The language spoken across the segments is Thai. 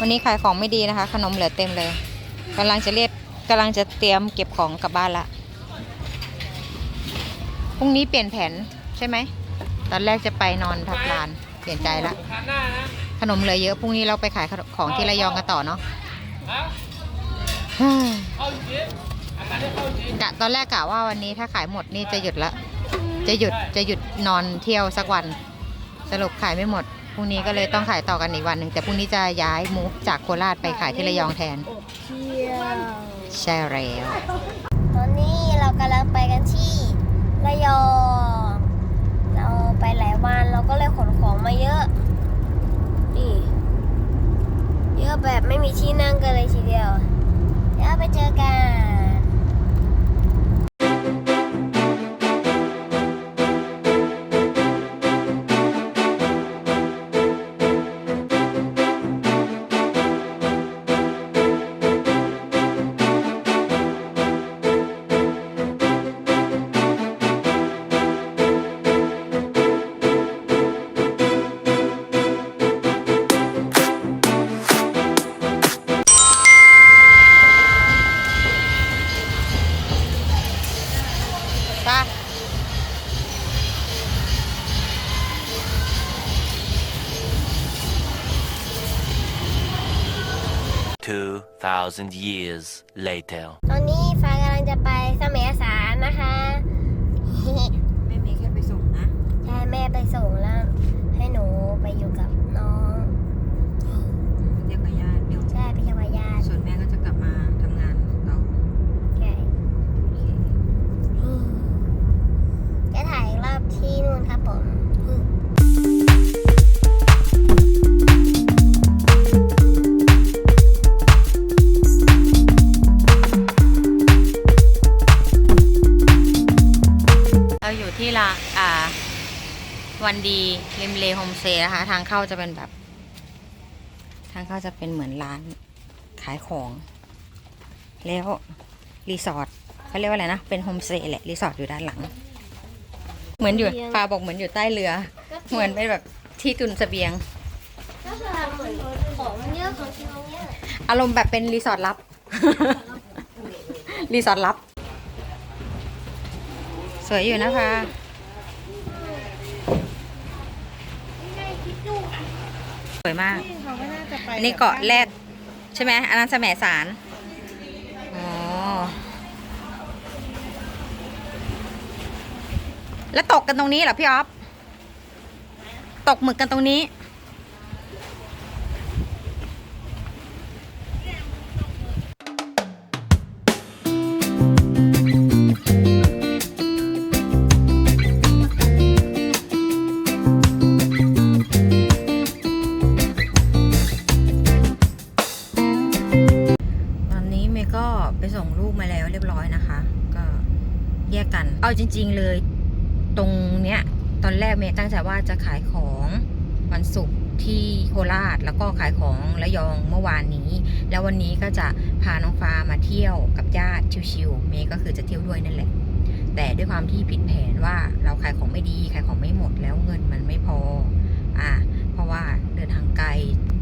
วันนี้ขายของไม่ดีนะคะ ขนมเหลือเต็มเลยกำลังจะเรียบกำลังจะเตรียมเก็บของกลับบ้านละพรุ่งนี้เปลี่ยนแผนใช่ไหม ตอนแรกจะไปนอนทับลาน เปลี่ยนใจละขนมเหลือเยอะพรุ่งนี้เราไปขายของที่ระยองกันต่อเนาะกะตอนแรกกะว่าวันนี้ถ้าขายหมดนี่จะหยุดละ จะหยุดจะหยุดนอนเที่ยวสักวัน สรุปขายไม่หมด รุ่งนี้ก็เลยต้องขายต่อกันอีกวันหนึ่งแต่พรุ่งนี้จะย้ายมูฟจากโคราชไปขายที่ระยองแทน เที่ยวใช่แล้ว ตอนนี้เรากำลังไปกันที่ระยอง เราไปหลายวันเราก็เลยขนของมาเยอะนี่เยอะแบบไม่มีที่นั่งกันเลยทีเดียว เดี๋ยวไปเจอกัน 2,000 years later. ตอนนี้ฟ้ากำลังจะไปสมัยสารนะคะไม่มีแค่ไปส่งนะ ใช่แม่ไปส่งแล้ว วันดีริมเลโฮมเซนะคะ ทางเข้าจะเป็นแบบ ทางเข้าจะเป็นเหมือนร้านขายของ แล้วรีสอร์ทเขาเรียกว่าอะไรนะ เป็นโฮมสเตย์แหละ รีสอร์ทอยู่ด้านหลัง เหมือนอยู่ฟ้าบอกเหมือนอยู่ใต้เรือ เหมือนเป็นแบบที่ตุนเสบียง ก็คือเหมือนของเยอะของกินเยอะอารมณ์แบบเป็นรีสอร์ทลับ รีสอร์ทลับ สวยอยู่นะคะ วยมากอันนี้เกาะแรดใช่ไหมอันนั้นแสมสารอ๋อแล้วตกกันตรงนี้เหรอพี่ออฟตกหมึกกันตรงนี้ นะคะ ก็แยกกัน เอาจริง ๆ เลย ตรงเนี้ย ตอนแรกเมย์ตั้งใจว่าจะขายของวันศุกร์ที่โคราชแล้วก็ขายของระยองเมื่อวานนี้ แล้ววันนี้ก็จะพาน้องฟ้ามาเที่ยวกับญาติชิวๆเมย์ก็คือจะเที่ยวด้วยนั่นแหละ แต่ด้วยความที่ผิดแผนว่าเราขายของไม่ดีขายของไม่หมดแล้วเงินมันไม่พออ่าเพราะว่าเดินทางไกล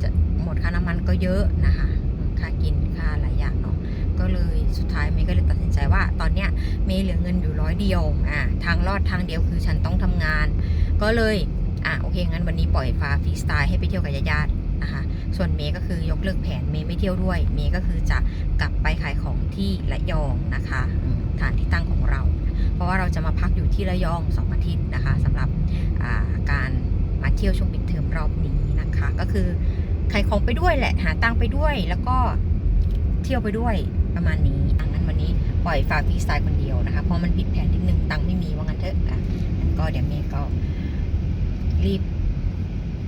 จะหมดค่าน้ำมันก็เยอะนะคะ ค่ากินค่าหลายอย่างเนาะก็เลยสุดท้ายเมย์ก็เลยตัดสิน ใจว่าตอนเนี้ยเมย์เหลือเงินอยู่ร้อยเดียวอ่าทางรอดทางเดียวคือฉันต้องทำงาน ก็เลยอะโอเคงั้นวันนี้ปล่อยฟ้าฟรีสไตล์ให้ไปเที่ยวกับญาตินะคะส่วนเมย์ก็คือยกเลิกแผนเมย์ไม่เที่ยวด้วย เมย์ก็คือจะกลับไปขายของที่ระยองนะคะฐานที่ตั้งของเรา เพราะว่าเราจะมาพักอยู่ที่ระยองสองอาทิตย์นะคะสำหรับอ่าการมาเที่ยวช่วงปิดเทอมรอบนี้นะคะ ก็คือขายของไปด้วยแหละหาตังค์ไปด้วยแล้วก็เที่ยวไปด้วยประมาณนี้อะงั้นวันนี้ ปล่อยฝากฟรีสายคนเดียวนะคะ เพราะมันผิดแผนนิดนึงตังค์ไม่มีว่างั้นเถอะอะก็เดี๋ยวเมย์ก็รีบ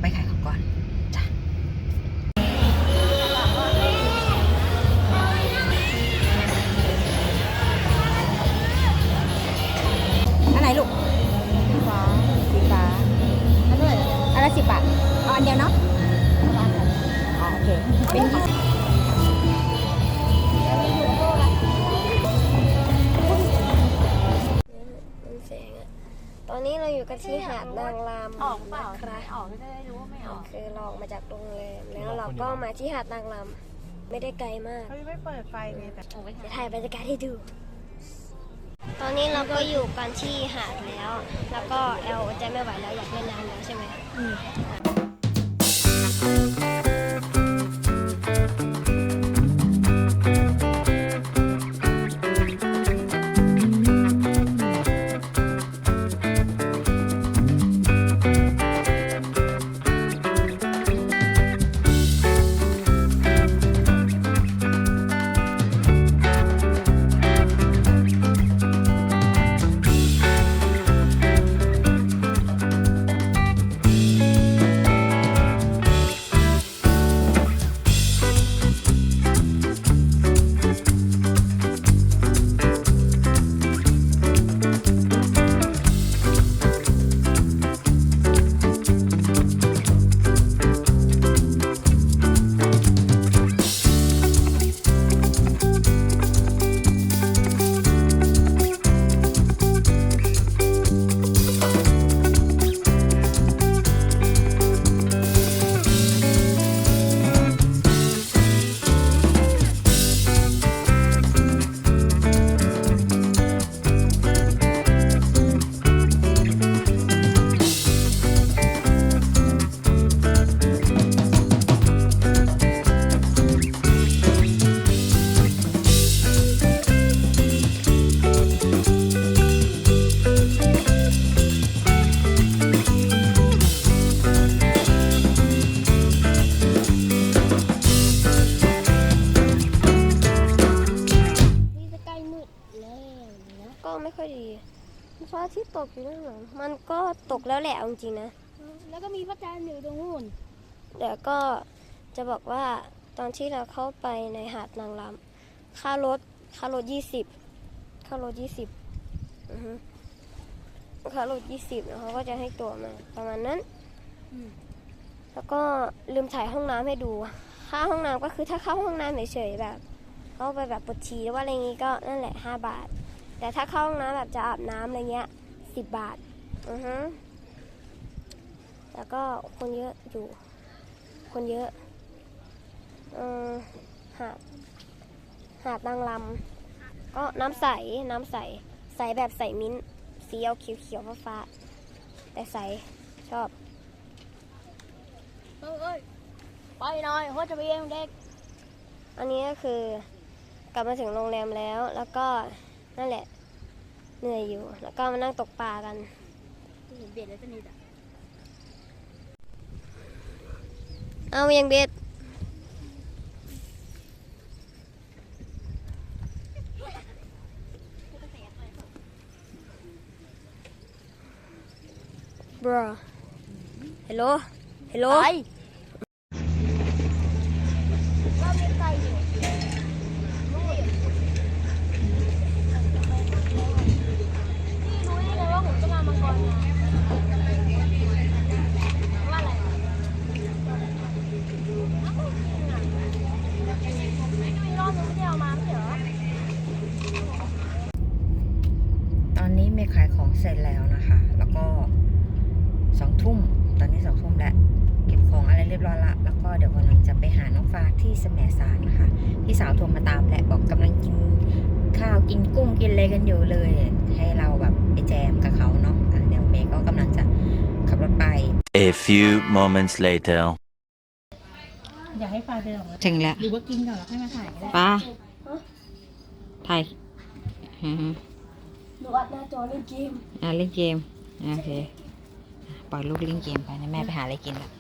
ไปขายของก่อน กันที่หาดนางรำออกเปล่าครับออกก็จะได้รู้ว่าไม่ออกคือเราออกมาจากโรงแรมแล้วเราก็มาที่หาดนางรำไม่ได้ไกลมากเขายังไม่เปิดไฟเลยแต่จะถ่ายบรรยากาศให้ดู ตอนนี้เราก็อยู่กันที่หาดแล้ว แล้วก็แอลใจไม่ไหวแล้วอยากเล่นน้ำแล้วใช่ไหม ระอาทิตย์ตกอยู่นั่นหรอมันก็ตกแล้วแหละเอาจริงๆนะ แล้วก็มีพระจันทร์อยู่ตรงนู้นเดี๋ยวก็จะบอกว่าตอนที่เราเข้าไปในหาดนางรำค่ารถค่ารถยี่สิบค่ารถยี่สิบอือฮึค่ารถยี่สิบแล้วเขาก็จะให้ตัวมาประมาณนั้น แล้วก็ลืมถ่ายห้องน้ำให้ดู ค่าห้องน้ำก็คือถ้าเข้าห้องน้ำเฉยๆแบบ เข้าไปแบบปวดฉี่หรือว่าอะไรงี้ก็นั่นแหละห้าบาท แต่ถ้าเข้าห้องน้ำแบบจะอาบน้ำอะไรเงี้ยสิบบาทอือฮึแล้วก็คนเยอะอยู่ คนเยอะเออหาดหาดนางลำก็น้ำใสน้ำใส ใสแบบใสมิ้นท์สีเอาเขียวเขียวๆฟ้าๆแต่ใสชอบเอ้ยเอ้ยไปหน่อยเขาจะไปเยี่ยมเด็ก อันนี้ก็คือกลับมาถึงโรงแรมแล้วแล้วก็ นั่นแหละ เหนื่อยอยู่ แล้วก็มานั่งตกปลากันเบียดแล้วจะนี่จ้ะเอายังเบ็ดบรอฮัลโหลฮัลโหล ไป ก็มีไก่อยู่นี่รู้ได้ไงว่าผมจะมามังกรนะว่าอะไรมีรอบนึงไม่ได้เอามาไม่ใช่เหรอ ตอนนี้เมย์ขายของเสร็จแล้วนะคะ แล้วก็สอง ทุ่ม ตอนนี้สองทุ่มแล้ว เก็บของอะไรเรียบร้อยละ แล้วก็เดี๋ยวกำลังจะไปหาน้องฟ้าที่สมแสารนะคะ พี่สาวโทรมาตามแหละบอกกำลังกินข้าวกินกุ้งกินอะไรกันอยู่เลย ให้เราแบบไปแจมกับเขาเนาะอะเดี๋ยวเมย์ก็กำลังจะขับรถไป A few moments later. อยากให้ไฟไปหรอกนะถึงแล้วหรือว่ากินก่อนแล้วค่อยมาถ่ายก็ได้ป้าถ่ายอือฮึหนูอัดหน้าจอเล่นเกมอะเล่นเกมโอเค ปล่อยลูกเล่นเกมไปนะแม่ไปหาอะไรกินละ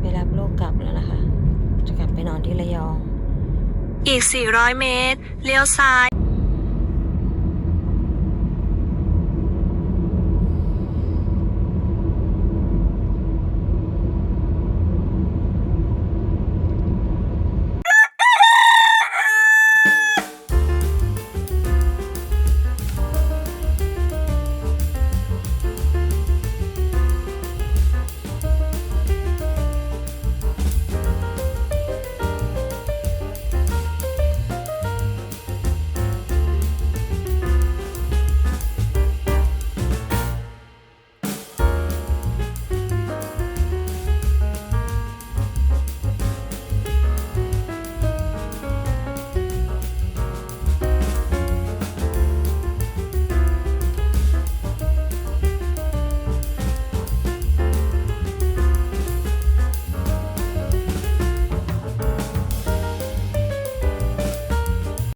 ไปรับลูกกลับแล้วนะคะจะกลับไปนอนที่ระยองอีก 400 เมตร เลี้ยวซ้าย